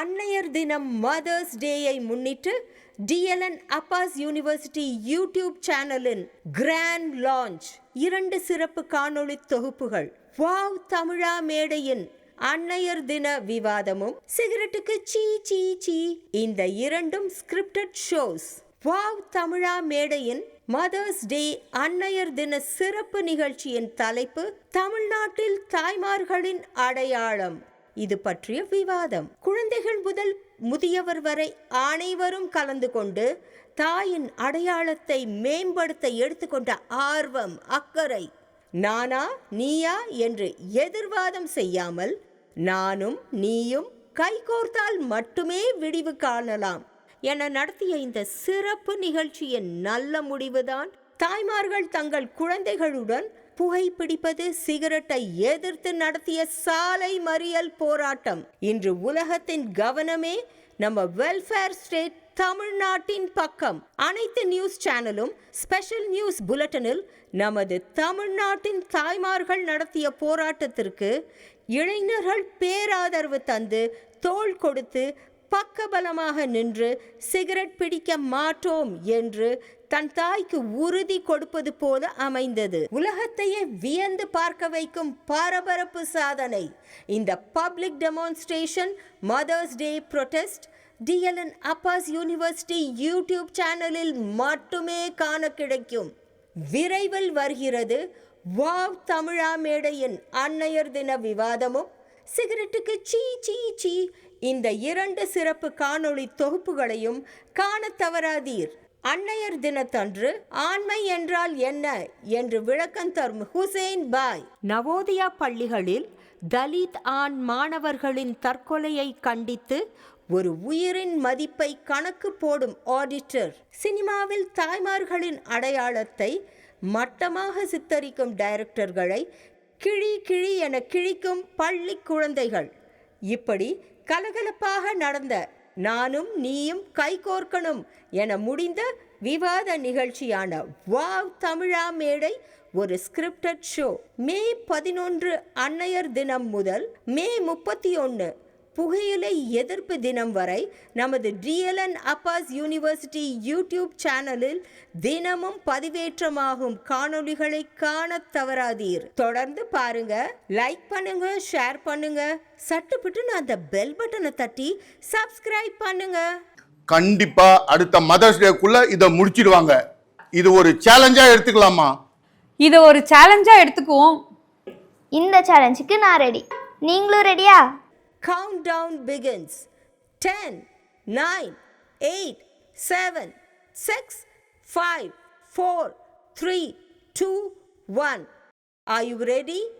அன்னையர் தினம் மதர்ஸ் டேயை முன்னிட்டு டிஎல்என் அப்பாஸ் யூனிவர்சிட்டி யூடியூப் சேனலின் கிராண்ட் லான்ச் இரண்டு சிறப்பு காணொளி தொகுப்புகள் வாவ் தமிழா மேடையின் அன்னையர் தின விவாதமும் சிகரெட்டுக்கு சீ சீ சீ இந்த இரண்டும் ஸ்கிரிப்டட் ஷோஸ் வாவ் தமிழா மேடையின் மதர்ஸ் டே அன்னையர் தின சிறப்பு நிகழ்ச்சியின் தலைப்பு தமிழ்நாட்டில் தாய்மார்களின் அடையாளம். இது பற்றிய விவாதம். குழந்தைகள் முதல் முதியவர் வரை அனைவரும் கலந்து கொண்டு தாயின் அடையாளத்தை மேம்படுத்த எடுத்துக்கொண்ட ஆர்வம் அக்கறை. நானா நீயா என்று எதிர்வாதம் செய்யாமல் நானும் நீயும் கைகோர்த்தால் மட்டுமே விடிவு காணலாம் என நடத்திய இந்த சிறப்பு நிகழ்ச்சியின் நல்ல முடிவுதான் தாய்மார்கள் தங்கள் குழந்தைகளுடன் புகைப்பிடிப்பது சிகரெட்டை எதிர்த்து நடத்திய சாலை மறியல் போராட்டம். இன்று உலகத்தின் கவனமே நம்ம வெல்ஃபேர் ஸ்டேட் தமிழ்நாட்டின் பக்கம். அனைத்து நியூஸ் சேனலும் ஸ்பெஷல் நியூஸ் புலட்டனில் நமது தமிழ்நாட்டின் தாய்மார்கள் நடத்திய போராட்டத்திற்கு இளைஞர்கள் பேராதரவு தந்து தோள் கொடுத்து பக்கபலமாக நின்று சிகரெட் பிடிக்க மாட்டோம் என்று தன் தாய்க்கு உறுதி கொடுப்பது போல அமைந்தது. உலகத்தையே வியந்து பார்க்க வைக்கும் பரபரப்பு சாதனை. இந்த public demonstration mothers day protest TLN Abbas university YouTube சேனலில் மட்டுமே காண கிடைக்கும். விரைவில் வருகிறது வாவ் தமிழா மேடையின் அன்னையர் தின விவாதமும். சிகரெட்டுக்கு சீ சீ சீ. இந்த இரண்டு சிறப்பு காணொளி தொகுப்புகளையும் காண தவறாதீர். அன்னையர் தினத்தன்று ஆண்மை என்றால் என்ன என்று விளக்கம் தரும் ஹுசேன் பாய். நவோதயா பள்ளிகளில் தலித் ஆண் மாணவர்களின் தற்கொலையை கண்டித்து ஒரு உயிரின் மதிப்பை கணக்கு போடும் ஆடிட்டர். சினிமாவில் தாய்மார்களின் அடையாளத்தை மட்டமாக சித்தரிக்கும் டைரக்டர்களை கிழி கிழி என கிழிக்கும் பள்ளி குழந்தைகள். இப்படி கலகலப்பாக நடந்த நானும் நீயும் கைகோர்க்கணும் என முடிந்த விவாத நிகழ்ச்சியான வாவ் தமிழா மேடை ஒரு ஸ்கிரிப்டட் ஷோ மே பதினொன்று அன்னையர் தினம் முதல் மே முப்பத்தி ஒன்று புகையிலை எதிர்ப்பு தினம் வரை நமது டிஎல்என் அப்பாஸ் யூனிவர்சிட்டி யூடியூப் சேனலில் தினமும் பதிவேற்றமாகும் காணொளிகளை காண தவறாதீர். தொடர்ந்து பாருங்க லைக் பண்ணுங்க ஷேர் பண்ணுங்க. சட்டுப்பட்டுன்னு அந்த பெல் பட்டனை தட்டி சப்ஸ்கிரைப் பண்ணுங்க. கண்டிப்பா அடுத்த மதர்ஸ் டேக்குள்ள இதை முடிச்சிடுவாங்க. இது ஒரு சேலஞ்சா எடுத்துக்கலாமா? இதை ஒரு சேலஞ்சா எடுத்துக்குவோம். இந்த சேலஞ்சுக்கு நான் ரெடி நீங்களும் ரெடியா Countdown begins. 10, 9, 8, 7, 6, 5, 4, 3, 2, 1. Are you ready?